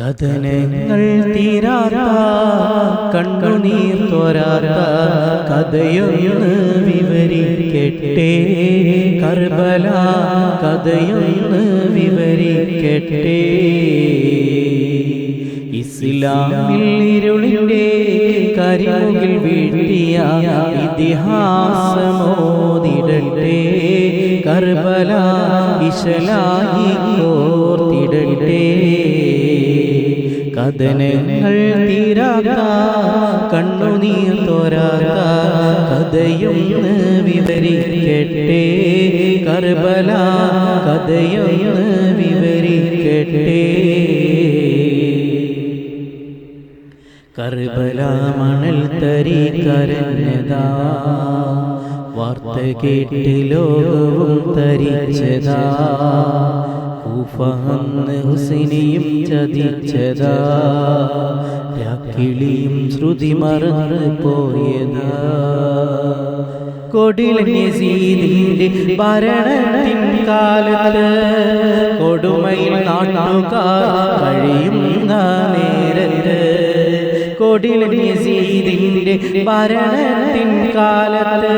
കഥനങ്ങൾ കണ്ണുനീർ തോരാത്ത കഥയൊന്ന് വിവരിക്കട്ടെ. കർബല കഥയൊന്ന് വിവരിക്കട്ടെ. ഇസ്ലാമിൽ ഇരുളിന്റെ വീഴ്ത്തിയ ഇതിഹാസമോതിടട്ടെ. കർബല ഇശലായി കോർത്തിടട്ടെ കഥനങ്ങൾ തീരാത്ത കണ്ണുനീർ തോരാത്ത കഥയൊന്ന് വിവരിക്കട്ടെ. കർബല കഥയൊന്ന് വിവരിക്കട്ടെ. കർബല മണൽ തരി കരഞ്ഞതാ വാർത്ത കേട്ട് തരിച്ചതാ. കൂഫന്ന് ഹുസൈനെയും ശ്രുതി മറന്നു പോയതാ. കൊടുമയിൽ നാട്ടുകാർ കഴിയുന്ന കൊടിലിന്റെ ഭരണത്തിൻ കാലത്ത്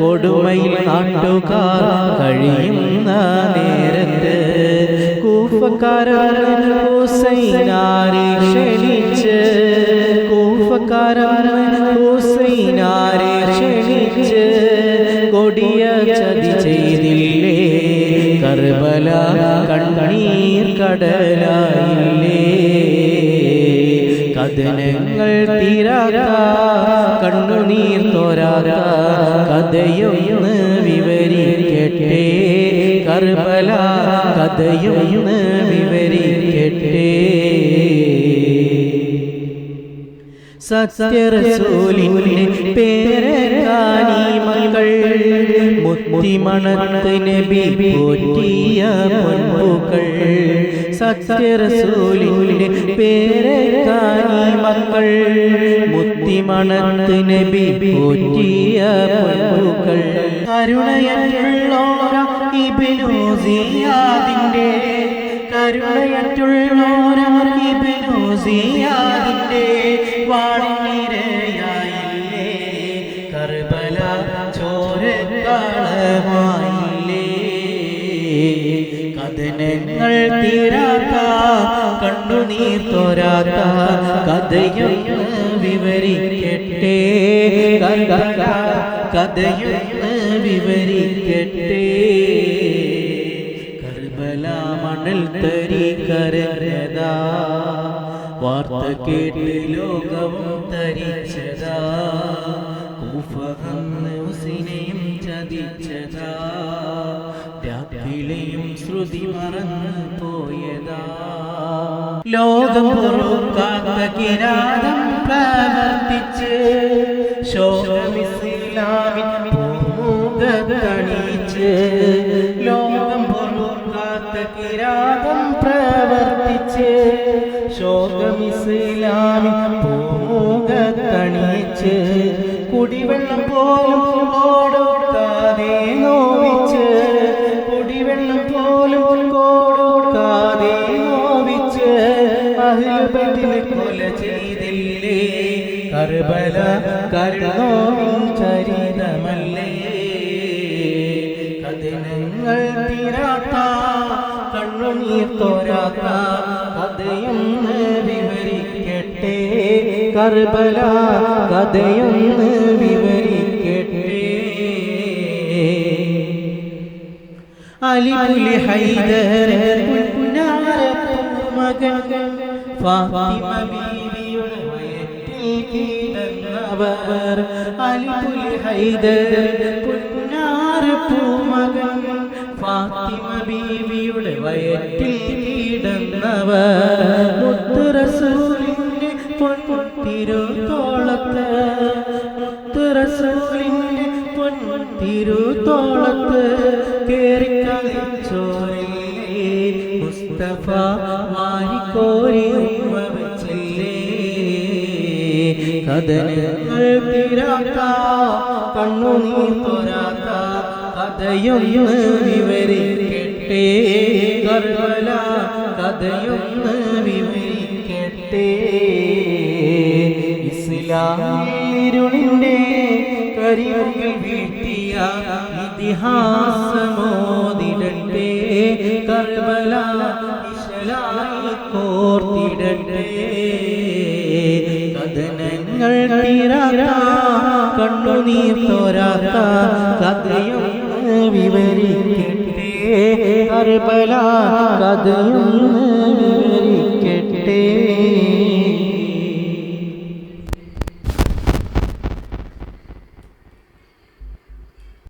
കൊടുമയിൽ നാട്ടുകാർ കഴിയുന്ന നേരത്ത് കൂഫക്കാരൻ ഹുസൈനാരെ ക്ഷണിച്ച്. കൂഫക്കാരൻ ഹുസൈനാരെ ക്ഷണിച്ച്. കൊടിയ ചതി ചെയ്തില്ലേ? കർബല കണ്ണീർ കടലായില്ലേ? കഥനങ്ങൾ തീരാത്ത കണ്ണുനീർ തോരാ കഥയൊന്ന് കർബല കഥയൊന്ന് വിവരിക്കട്ടെ. സത്യറസൂലിന്റെ പേരക്കാനി മക്കൾ മുത്തിമണത്ത് നബി പോറ്റിയ പൊൻപുകൾ. സത്യറസൂലിന്റെ പേരക്കാനി മക്കൾ മുത്തിമണത്ത് നബി പൊൻപുകൾ കരുണയറ്റുള്ളോര ഇബിനൂസിയാദിന്റെ കരുണയറ്റുള്ളോര കഥനങ്ങൾ തീരാത്ത കഥയൊന്ന് വിവരിക്കട്ടെ. കഥയൊന്ന് വിവരിക്കട്ടെ. കർബല മണൽ തരി കരഞ്ഞതാ. വാർത്ത കേട്ട് ലോകവും തരിച്ചതാ. ഹുസിനെയും ചതിച്ചതാ. ശ്രുതി മറന്നു പോയതാ. ലോകം പൊറുക്കാത്ത കിരാതം പ്രവർത്തിച്ച് ശോകമിസ്ലാമിൻ പൂമുഖത്തണിച്ച് ലോകം പൊറുക്കാത്ത കിരാതം പ്രവർത്തിച്ച് ശോകമിസ്ലാമിൻ പൂമുഖത്തണിച്ച് കുടിവെള്ളം പോലും ഓടോടാതെ നോവിച്ച് കുടിവെള്ളം പോലും കൊടുക്കാതെ കർബല കരുണോവിൻ ചരിതമല്ലേ? കഥനങ്ങൾ തീരാത്ത കണ്ണുനീർ തോരാത്ത കഥയൊന്ന് വിവരിക്കട്ടെ? കർബല കഥയൊന്ന് വിവരിക്കട്ടെ? അലിപുലി ഹൈദർ മകൻ ഫാത്തിമ കിടന്നവർ അലിപുലി ഹൈദർ പൂമകൻ ഫാത്തിമ ബീവിയുടെ വയറ്റിൽ കിടന്നവർ പൊൻതിരുത്തോളത്ത് കേറിക്കളിച്ചോരില്ലേ മുസ്തഫ കഥനങ്ങൾ തീരാത്ത കണ്ണുനീർ തോരാത്ത കഥയൊന്ന് വിവരിക്കട്ടെ കർബല കഥയൊന്ന് വിവരിക്കട്ടെ. ഇസ്ലാമിരുളിന്റെ കരിമുകിൽ വീട്ടിയ ഇതിഹാസമോതിടട്ടെ കർബല ഇശലായി കോർത്തിടട്ടെ. തീരാത്ത കണ്ണുനീർ തോരാത്ത കഥയും വിവരിക്കട്ടെ കർബല കഥയും വിവരിക്കട്ടെ.